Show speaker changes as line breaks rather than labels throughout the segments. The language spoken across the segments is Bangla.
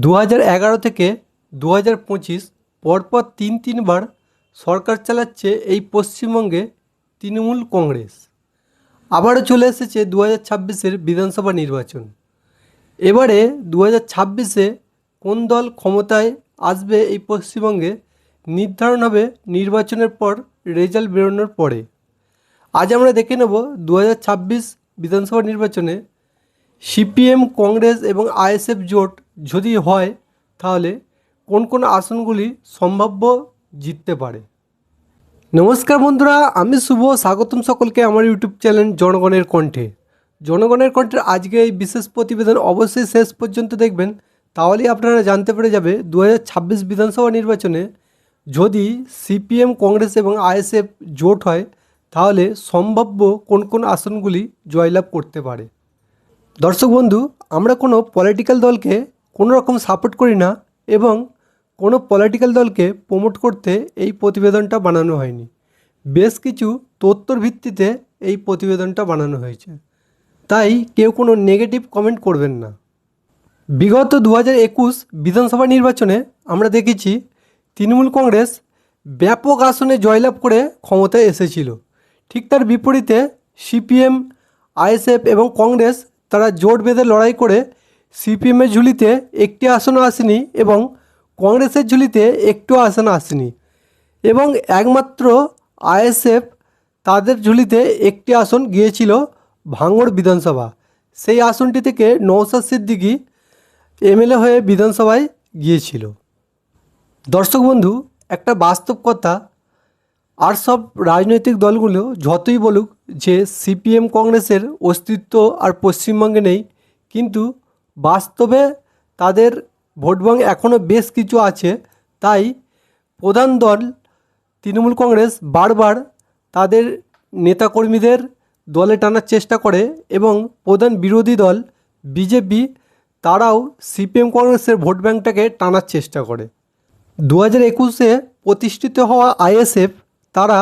দু হাজার এগারো থেকে দু হাজার পঁচিশ পরপর তিন তিনবার সরকার চালাচ্ছে এই পশ্চিমবঙ্গে তৃণমূল কংগ্রেস। আবারও চলে এসেছে দু হাজার বিধানসভা নির্বাচন। এবারে দু হাজার কোন দল ক্ষমতায় আসবে এই পশ্চিমবঙ্গে নির্ধারণ হবে নির্বাচনের পর রেজাল্ট বেরোনোর পরে। আজ আমরা দেখে নেব দু হাজার ছাব্বিশ বিধানসভা নির্বাচনে সিপিএম, কংগ্রেস এবং আইএসএফ জোট যদি হয়, তাহলে কোন কোন আসনগুলি সম্ভাব্য জিততে পারে? নমস্কার বন্ধুরা, আমি শুভ, স্বাগতম সকলকে আমার ইউটিউব চ্যানেল জনগণের কণ্ঠে। জনগণের কণ্ঠের আজকে এই বিশেষ প্রতিবেদন অবশ্যই শেষ পর্যন্ত দেখবেন। তাহলেই আপনারা জানতে পেরে যাবে দু হাজার ছাব্বিশ বিধানসভা নির্বাচনে যদি সিপিএম, কংগ্রেস এবং আইএসএফ জোট হয়, তাহলে সম্ভাব্য কোন কোন আসনগুলি জয়লাভ করতে পারে? দর্শক বন্ধু, আমরা কোনো পলিটিক্যাল দলকে কোনো রকম সাপোর্ট করি না এবং কোনো পলিটিক্যাল দলকে প্রমোট করতে এই প্রতিবেদনটা বানানো হয়নি। বেশ কিছু তথ্যর ভিত্তিতে এই প্রতিবেদনটা বানানো হয়েছে। তাই কেউ কোনো নেগেটিভ কমেন্ট করবেন না। বিগত দু একুশ বিধানসভা নির্বাচনে আমরা দেখেছি তৃণমূল কংগ্রেস ব্যাপক আসনে জয়লাভ করে ক্ষমতায় এসেছিল। ঠিক তার বিপরীতে সিপিএম, আইএসএফ এবং কংগ্রেস তারা জোট বেঁধে লড়াই করে সিপিএমের ঝুলিতে একটি আসনও আসেনি এবং কংগ্রেসের ঝুলিতে একটু আসন আসেনি। এবং একমাত্র আইএসএফ তাদের ঝুলিতে একটি আসন গিয়েছিল ভাঙড় বিধানসভা। সেই আসনটি থেকে নৌসাদ সিদ্দিকি এমএলএ হয়ে বিধানসভায় গিয়েছিল। দর্শক বন্ধু, একটা বাস্তব কথা, আর সব রাজনৈতিক দলগুলো যতই বলুক যে সিপিএম কংগ্রেসের অস্তিত্ব আর পশ্চিমবঙ্গে নেই, কিন্তু বাস্তবে তাদের ভোট ব্যাঙ্ক এখনও বেশ কিছু আছে। তাই প্রধান দল তৃণমূল কংগ্রেস বারবার তাদের নেতাকর্মীদের দলে টানার চেষ্টা করে এবং প্রধান বিরোধী দল বিজেপি তারাও সিপিএম কংগ্রেসের ভোট ব্যাঙ্কটাকে টানার চেষ্টা করে। দু হাজার একুশে প্রতিষ্ঠিত হওয়া আইএসএফ তারা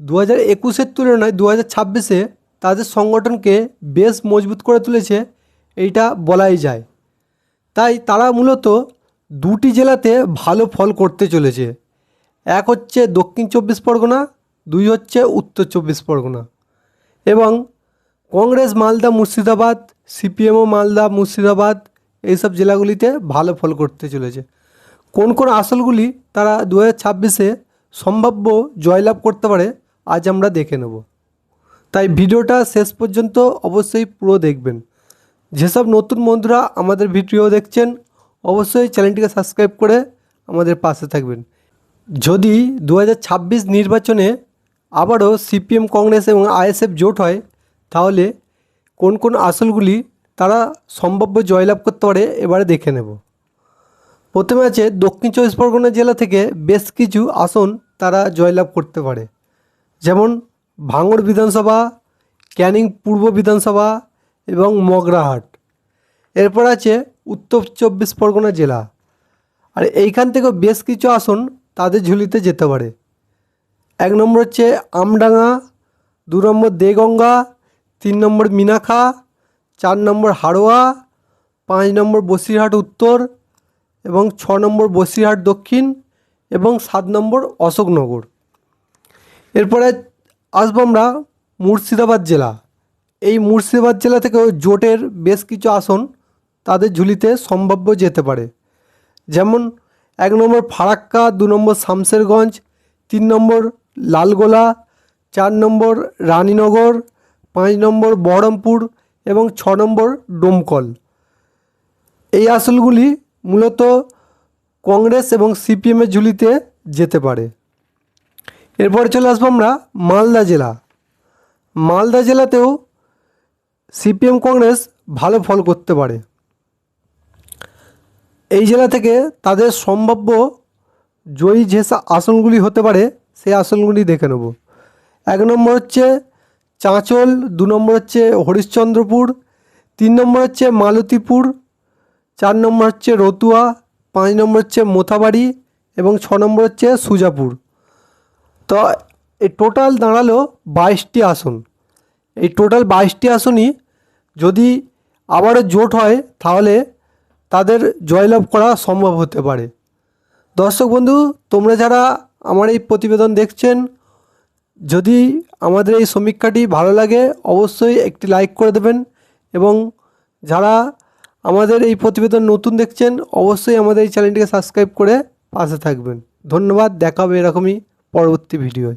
দু হাজার একুশের তুলনায় দু হাজার ছাব্বিশে তাদের সংগঠনকে বেশ মজবুত করে তুলেছে। এইটা বলাই যায়। তাই তারা মূলত দুটি জেলাতে ভালো ফল করতে চলেছে। এক হচ্ছে দক্ষিণ চব্বিশ পরগনা, দুই হচ্ছে উত্তর চব্বিশ পরগনা। এবং কংগ্রেস মালদা মুর্শিদাবাদ, সিপিএমও মালদা মুর্শিদাবাদ এইসব জেলাগুলিতে ভালো ফল করতে চলেছে। কোন কোন আসলগুলি তারা দু ছাব্বিশে সম্ভাব্য জয়লাভ করতে পারে আজ আমরা দেখে নেব। তাই ভিডিওটা শেষ পর্যন্ত অবশ্যই পুরো দেখবেন। যেসব নতুন বন্ধুরা আমাদের ভিডিও দেখছেন, অবশ্যই চ্যানেলটিকে সাবস্ক্রাইব করে আমাদের পাশে থাকবেন। যদি দু হাজার ছাব্বিশ নির্বাচনে আবারও সিপিএম, কংগ্রেস এবং আইএসএফ জোট হয়, তাহলে কোন কোন আসলগুলি তারা সম্ভাব্য জয়লাভ করতে পারে এবারে দেখে নেব। প্রথমে আছে দক্ষিণ চব্বিশ পরগনা জেলা থেকে বেশ কিছু আসন তারা জয়লাভ করতে পারে। যেমন ভাঙড় বিধানসভা, ক্যানিং পূর্ব বিধানসভা এবং মগরাহাট। এরপর আছে উত্তর চব্বিশ পরগনা জেলা। আর এইখান থেকেও বেশ কিছু আসন তাদের ঝুলিতে যেতে পারে। এক নম্বর হচ্ছে আমডাঙ্গা, দু নম্বর দেগঙ্গা, তিন নম্বর মিনাখা, চার নম্বর হাড়োয়া, পাঁচ নম্বর বসিরহাট উত্তর এবং ছ নম্বর বসিরহাট দক্ষিণ এবং সাত নম্বর অশোকনগর। এরপরে আসব আমরা মুর্শিদাবাদ জেলা। এই মুর্শিদাবাদ জেলা থেকেও জোটের বেশ কিছু আসন তাদের ঝুলিতে সম্ভাব্য যেতে পারে। যেমন এক নম্বর ফারাক্কা, দু নম্বর শামসেরগঞ্জ তিন নম্বর লালগোলা, চার নম্বর রানীনগর, পাঁচ নম্বর বহরমপুর এবং ছ নম্বর ডোমকল। এই আসনগুলি মূলত কংগ্রেস এবং সিপিএমের ঝুলিতে যেতে পারে। এরপরে চলে আসব আমরা মালদা জেলা। মালদা জেলাতেও সিপিএম কংগ্রেস ভালো ফল করতে পারে। এই জেলা থেকে তাদের সম্ভাব্য জয়ী যে আসনগুলি হতে পারে, সেই আসনগুলি দেখে নেব। এক নম্বর হচ্ছে চাঁচল, দু নম্বর হচ্ছে হরিশ্চন্দ্রপুর, তিন নম্বর হচ্ছে মালতীপুর, চার নম্বর হচ্ছে রতুয়া, পাঁচ নম্বর হচ্ছে মোথাবাড়ি এবং ছ নম্বর হচ্ছে সুজাপুর। তো এই টোটাল দাঁড়াল বাইশটি আসন। এই টোটাল বাইশটি আসনই যদি আবারও জোট হয়, তাহলে তাদের জয়লাভ করা সম্ভব হতে পারে। দর্শক বন্ধু, তোমরা যারা আমার এই প্রতিবেদন দেখছেন, যদি আমাদের এই সমীক্ষাটি ভালো লাগে, অবশ্যই একটি লাইক করে দেবেন এবং যারা আমাদের এই প্রতিবেদন নতুন দেখছেন, অবশ্যই আমাদের এই চ্যানেলটিকে সাবস্ক্রাইব করে পাশে থাকবেন। ধন্যবাদ, দেখা হবে এরকমই পরবর্তী ভিডিওয়।